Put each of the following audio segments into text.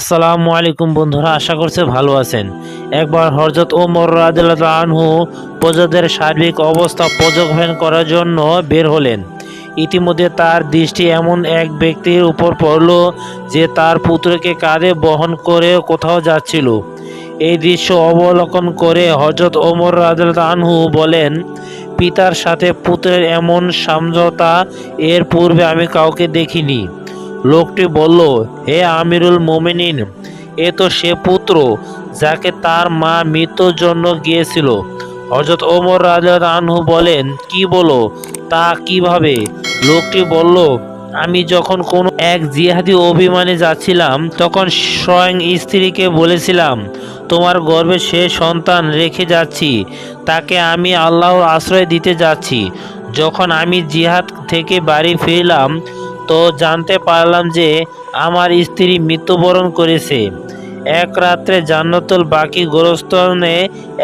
আসসালামু আলাইকুম বন্ধুরা, আশা করছে ভালো আছেন। একবার হরজত রাদিয়াল্লাহু আনহু প্রজাদের সার্বিক অবস্থা পর্যবেক্ষণ করার জন্য বের হলেন। ইতিমধ্যে তার দৃষ্টি এমন এক ব্যক্তির উপর পড়ল যে তার পুত্রকে কাঁধে বহন করে কোথাও যাচ্ছিল। এই দৃশ্য অবলোকন করে হজরত ওমর আনহু বলেন, পিতার সাথে পুত্রের এমন সমঝোতা এর পূর্বে আমি কাউকে দেখিনি। লোকটি বলল, হে আমিরুল মোমিনিন, এ তো সে পুত্র যাকে তার মা মৃত্যুর জন্য গিয়েছিল। হজরত ওমর রাজা আনহু বলেন, কি বলো, তা কীভাবে? লোকটি বলল, আমি যখন কোনো এক জিহাদি অভিমানে যাচ্ছিলাম, তখন স্বয়ং স্ত্রীকে বলেছিলাম, তোমার গর্ভে সে সন্তান রেখে যাচ্ছি, তাকে আমি আল্লাহর আশ্রয় দিতে যাচ্ছি। যখন আমি জিহাদ থেকে বাড়ি ফিরলাম তো জানতে পারলাম যে আমার স্ত্রী মৃত্যুবরণ করেছে। এক রাত্রে জান্নাতুল বাকি গোরস্থানে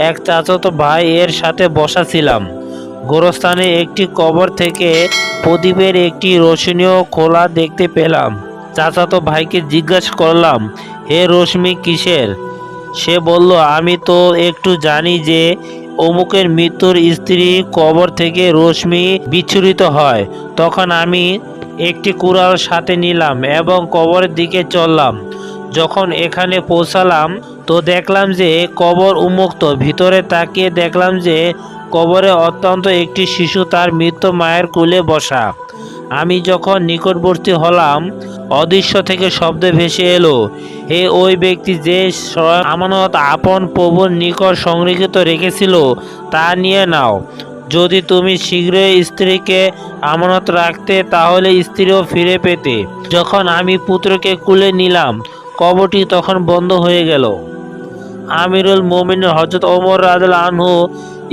এক চাচাতো ভাই এর সাথে বসা ছিলাম। গোরস্থানে একটি কবর থেকে প্রদীপের একটি রোশনীয় খোলা দেখতে পেলাম। চাচাতো ভাইকে জিজ্ঞাসা করলাম, হে রশ্মি কিসের? সে বলল, আমি তো একটু জানি যে অমুকের মৃত্যুর স্ত্রী কবর থেকে রশ্মি বিচ্ছুরিত হয়। তখন আমি একটি কুড়াল সাথে নিলাম এবং কবরের দিকে চললাম। যখন এখানে পৌঁছালাম, তো দেখলাম যে কবর উন্মুক্ত। ভিতরে তাকিয়ে দেখলাম যে কবরে অত্যন্ত একটি শিশু তার মৃত্যু মায়ের কুলে বসা। আমি যখন নিকটবর্তী হলাম, অদৃশ্য থেকে শব্দ ভেসে এলো। হে ওই ব্যক্তি যে আমানত আপন প্রভুর নিকট সংরক্ষিত রেখেছিল, তা নিয়ে নাও। যদি তুমি শীঘ্রই স্ত্রীকে আমানত রাখতে, তাহলে স্ত্রীও ফিরে পেতে। যখন আমি পুত্রকে কুলে নিলাম, কবরটি তখন বন্ধ হয়ে গেল। আমিরুল মোমিন হজরত ওমর রাজল আনহু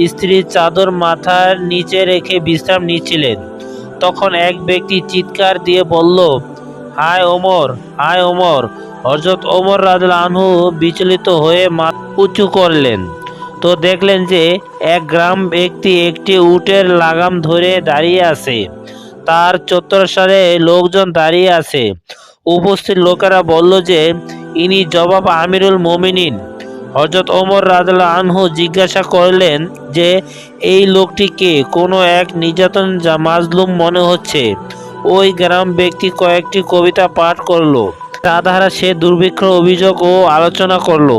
স্ত্রীর চাদর মাথার নিচে রেখে বিশ্রাম নিচ্ছিলেন। তখন এক ব্যক্তি চিৎকার দিয়ে বলল, হায় ওমর হায় ওমর। হজরত ওমর রাজল আনহু বিচলিত হয়ে মাথা উঁচু করলেন। তো দেখলেন যে এক গ্রাম ব্যক্তি একটি উটের লাগাম ধরে দাঁড়িয়ে আছে। তার চত্বরসারে লোকজন দাঁড়িয়ে আছে। উপস্থিত লোকেরা বলল যে, ইনি জবাব আমিরুল মোমিনিন। হজরত ওমর রাজা আনহু জিজ্ঞাসা করলেন যে, এই লোকটিকে কোনো এক নির্যাতন মাজলুম মনে হচ্ছে। ওই গ্রাম ব্যক্তি কয়েকটি কবিতা পাঠ করল। তা দ্বারা সে দুর্ভিক্ষ অভিযোগ ও আলোচনা করল।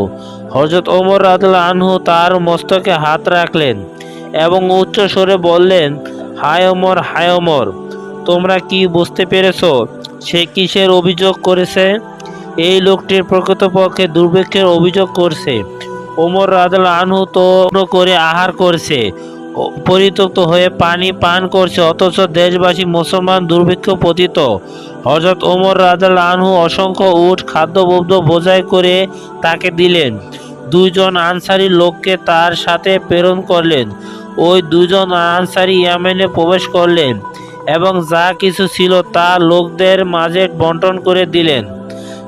হজরত ওমর রাদুল্লাহ আনহু তার মস্তকে হাত রাখলেন এবং উচ্চ স্বরে বললেন, হায় ওমর হায় ওমর, তোমরা কি বুঝতে পেরেছ সে কিসের অভিযোগ করেছে? এই লোকটির প্রকৃতপক্ষে দুর্ভিক্ষের অভিযোগ করছে। ওমর রাদুল্লাহ আনহু তো করে আহার করছে। পরিত্যক্ত হয়ে পানি পান করছে, অথচ দেশবাসী মুসলমান দুর্ভিক্ষ পতিত। হজরত ওমর রাজাল আনহু অসংখ্য উট খাদ্যবব্দ বোঝাই করে তাকে দিলেন। দুইজন আনসারি লোককে তার সাথে প্রেরণ করলেন। ওই দুজন আনসারি ইয়ামেনে প্রবেশ করলেন এবং যা কিছু ছিল তা লোকদের মাঝে বন্টন করে দিলেন।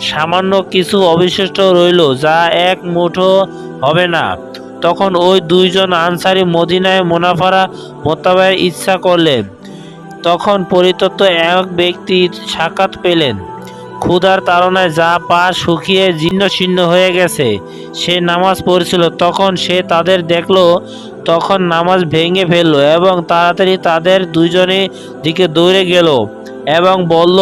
সামান্য কিছু অবশিষ্ট রইল যা এক মুঠো হবে না। তখন ওই দুইজন আনসারি মদিনায় মুনাফারা মোতাবের ইচ্ছা করলেন। তখন পরিত্যক্ত এক ব্যক্তি সাক্ষাৎ পেলেন। ক্ষুধার তাড়নায় যা পা শুকিয়ে জীর্ণ শীর্ণ হয়ে গেছে, সে নামাজ পড়ছিল। তখন সে তাদের দেখল, তখন নামাজ ভেঙে ফেলল এবং তাড়াতাড়ি তাদের দুইজনের দিকে দৌড়ে গেল এবং বলল,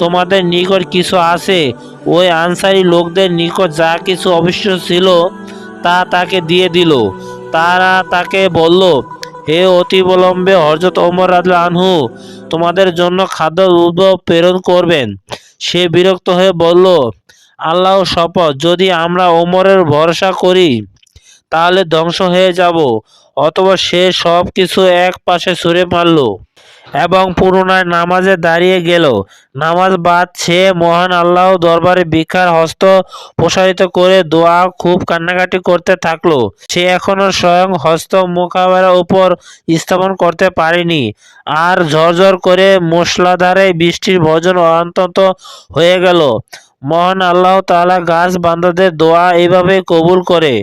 তোমাদের নিকট কিছু আছে ওই আনসারি লোকদের নিকট যা কিছু অবশ্য ছিল তা তাকে দিয়ে দিল। তারা তাকে বলল, হে অতি বিলম্বে হজরত ওমর রাজা আনহু, তোমাদের জন্য খাদ্য উদ্ভব প্রেরণ করবেন। সে বিরক্ত হয়ে বলল, আল্লাহ শপথ, যদি আমরা ওমরের ভরসা করি, তাহলে ধ্বংস হয়ে যাব। অথবা সে সব কিছু এক পাশে ছুঁড়ে মারল। এবং পুনরায় নামাজে দাঁড়িয়ে গেল। নামাজ বাদ সে মহান আল্লাহ দরবারে ভিক্ষার হস্ত প্রসারিত করে দোয়া, খুব কান্নাকাটি করতে থাকল। সে এখনও স্বয়ং হস্ত মোকাবেলার উপর স্থাপন করতে পারেনি। আর ঝরঝর করে মশলাধারে বৃষ্টির ভজন অন্তত হয়ে গেল। মহান আল্লাহ তালা গাছ বান্দাদের দোয়া এইভাবে কবুল করে।